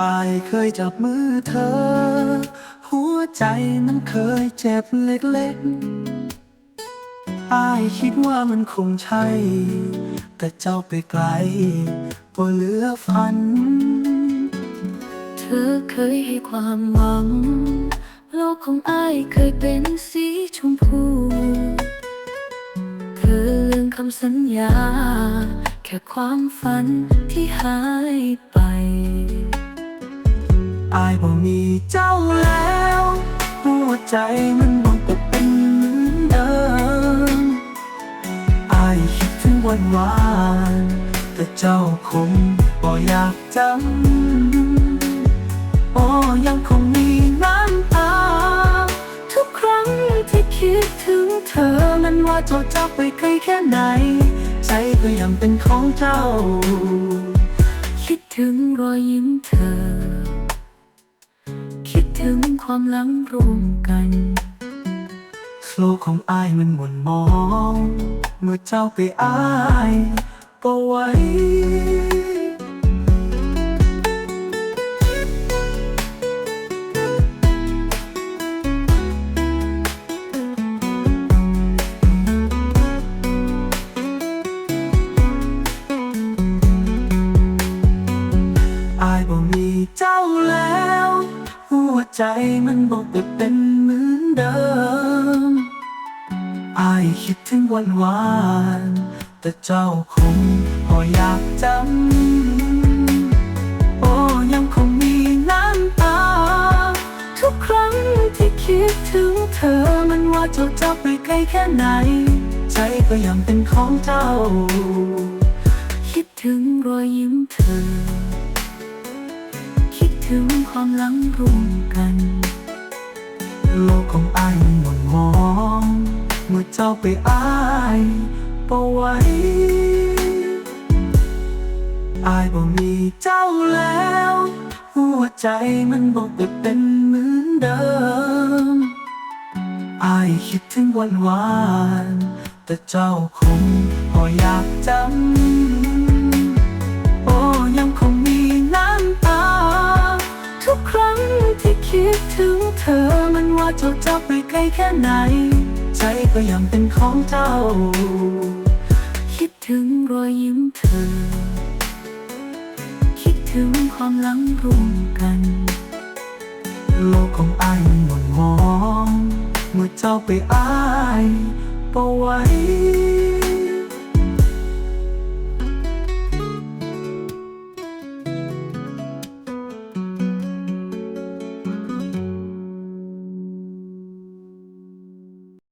อายเคยจับมือเธอ หัวใจนั้นเคยเจ็บเล็กๆอายคิดว่ามันคงใช่ แต่เจ้าไปไกลบ่เหลือฝัน เธอเคยให้ความหวัง โลกของอายเคยเป็นสีชมพู เธอลืมคำสัญญา แค่ความฝันที่หายไป อายบ่มีเจ้าแล้ว หัวใจมันบ่กลับเป็นเหมือนเดิมอายคิดถึงวันวาน แต่เจ้าคงบ่อยากจำโอ้ยังคงมีน้ำตา ทุกครั้งที่คิดถึงเธอมันว่าเจ้าจะไปไกลแค่ไหน ใจก็ยังเป็นของเจ้า คิดถึงรอยยิ้มเธอ ความหลังรวมกันโลกของอายมันหม่นมอง เมื่อเจ้าไปอายก็ไว้ ใจมันบอกว่เป็นเหมือนเดิมไอคิดถึงวันวาน แต่เจ้าคงพออยากจำ โอ้ยังคงมีน้ำตา ทุกครั้งที่คิดถึงเธอมันว่าเจ้าจะไปไกลแค่ไหน ใจก็ยังเป็นของเจ้า คิดถึงรอยยิ้มเธอ ถึงความหลังรวมกัน โลกของอายมันหม่นมอง เมื่อเจ้าไปอายบ่ไว้อายบ่มีเจ้าแล้ว หัวใจมันบอกว่าเป็นเหมือนเดิมอายคิดถึงวันวาน แต่เจ้าคงพออยากจำ ว่าเจ้าจะไปไกลแค่ไหน ใจก็ยังเป็นของเจ้า คิดถึงรอยยิ้มเธอ คิดถึงความหลังรวมกัน โลกของอายมันหม่นมอง เมื่อเจ้าไปอายบ่ไว้